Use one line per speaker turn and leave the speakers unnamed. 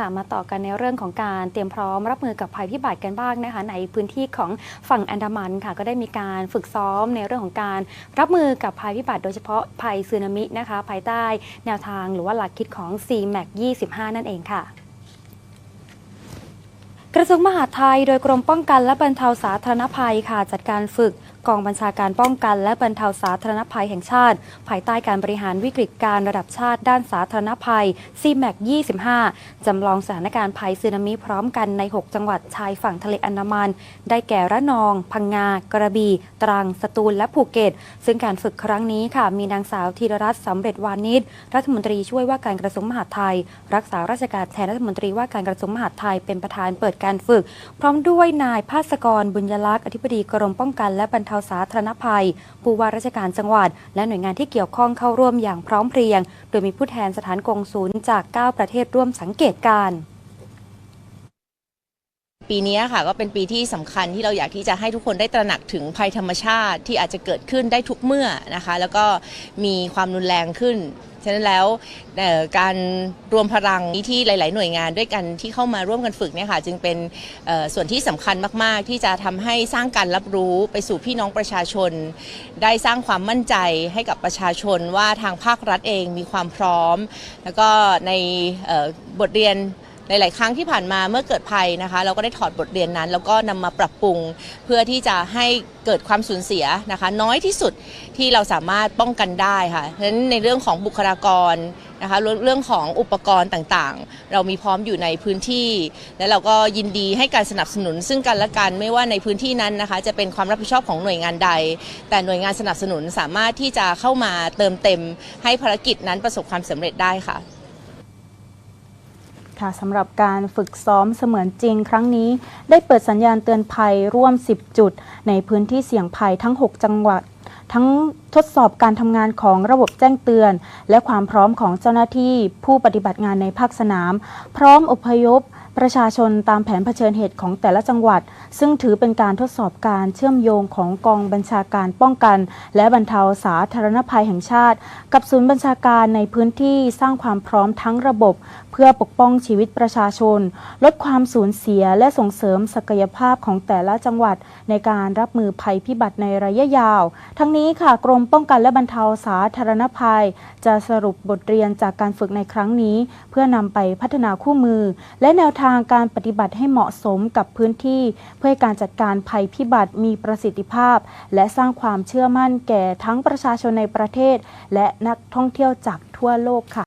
ค่ะ มาต่อกันในเรื่องของการเตรียมพร้อมรับมือกับภัยพิบัติกันบ้างนะคะ ในพื้นที่ของฝั่งอันดามันค่ะ ก็ได้มีการฝึกซ้อมในเรื่องของการรับมือกับภัยพิบัติโดยเฉพาะภัยสึนามินะคะ ภายใต้แนวทางหรือว่าหลักคิดของ CMAC 25 นั่นเองค่ะกระทรวงมหาดไทยโดยกรมป้องกันและบรรเทาสาธารณภัยค่ะ จัดการฝึก กองบัญชาการป้องกัน และบรรเทาสาธารณภัยแห่งชาติ ภายใต้การบริหารวิกฤตการระดับชาติด้านสาธารณภัย CMAC 25 จำลองสถานการณ์ภัยสึนามิพร้อมกันใน 6 จังหวัดชายฝั่งทะเลอันดามัน ได้แก่ระนอง พังงา กระบี่ ตรัง สตูล และภูเก็ต ซึ่งการฝึกครั้งนี้ค่ะ มีนางสาวธีรรัตน์สำเร็จวานิช รัฐมนตรีช่วยว่าการกระทรวงมหาดไทย รักษาราชการแทนรัฐมนตรีว่าการกระทรวงมหาดไทยเป็นประธานเปิดการฝึก พร้อมด้วยนายภาสกรบุญยลักษณ์อธิบดีกรมป้องกันและบรรเทาสาธารณภัย ผู้ว่าราชการจังหวัด และหน่วยงานที่เกี่ยวข้องเข้าร่วมอย่างพร้อมเพรียง โดยมีผู้แทนสถานกงศูนย์จาก 9 ประเทศร่วมสังเกตการณ์
ปีนี้ค่ะก็เป็นปีที่สำคัญที่เราอยากที่จะให้ทุกคนได้ตระหนักถึงภัยธรรมชาติที่อาจจะเกิดขึ้นได้ทุกเมื่อนะคะ แล้วก็มีความรุนแรงขึ้นฉะนั้นแล้วการรวมพลังที่หลาย ๆ หน่วยงานด้วยกันที่เข้ามาร่วมกันฝึกเนี่ยค่ะจึงเป็นส่วนที่สำคัญมาก ๆ ที่จะทำให้สร้างการรับรู้ไปสู่พี่น้องประชาชน ได้สร้างความมั่นใจให้กับประชาชนว่าทางภาครัฐเองมีความพร้อม แล้วก็ในบทเรียน หลาย ๆ ครั้งที่ผ่านมาเมื่อเกิดภัยนะคะ เราก็ได้ถอดบทเรียนนั้น แล้วก็นำมาปรับปรุงเพื่อที่จะให้เกิดความสูญเสียนะคะ น้อยที่สุดที่เราสามารถป้องกันได้ค่ะฉะนั้นในเรื่องของบุคลากรนะคะเรื่องเรื่องของอุปกรณ์ต่างๆ เรามีพร้อมอยู่ในพื้นที่ และเราก็ยินดีให้การสนับสนุนซึ่งกันและกันไม่ว่าในพื้นที่นั้นนะคะ จะเป็นความรับผิดชอบของหน่วยงานใด แต่หน่วยงานสนับสนุนสามารถที่จะเข้ามาเติมเต็ม ให้ภารกิจนั้นประสบความสำเร็จได้ค่ะ
ค่ะสำหรับการฝึกซ้อมเสมือนจริงครั้งนี้ ได้เปิดสัญญาณเตือนภัยร่วม 10 จุด ในพื้นที่เสี่ยงภัยทั้ง 6 จังหวัด ทั้งทดสอบการทำงานของระบบแจ้งเตือน และความพร้อมของเจ้าหน้าที่ผู้ปฏิบัติงานในภาคสนาม พร้อมอพยพประชาชนตามแผนเผชิญเหตุของแต่ละจังหวัด ซึ่งถือเป็นการทดสอบการเชื่อมโยงของกองบัญชาการป้องกัน และบรรเทาสาธารณภัยแห่งชาติ กับศูนย์บัญชาการในพื้นที่สร้างความพร้อมทั้งระบบ เพื่อปกป้องชีวิตประชาชน ลดความสูญเสียและส่งเสริมศักยภาพของแต่ละจังหวัด ในการรับมือภัยพิบัติในระยะยาว ทั้งนี้ค่ะกรมป้องกันและบรรเทาสาธารณภัย จะสรุปบทเรียนจากการฝึกในครั้งนี้ เพื่อนำไปพัฒนาคู่มือ และแนวทางทางการปฏิบัติให้เหมาะสมกับพื้นที่ เพื่อให้การจัดการภัยพิบัติมีประสิทธิภาพ และสร้างความเชื่อมั่นแก่ทั้งประชาชนในประเทศ และนักท่องเที่ยวจากทั่วโลกค่ะ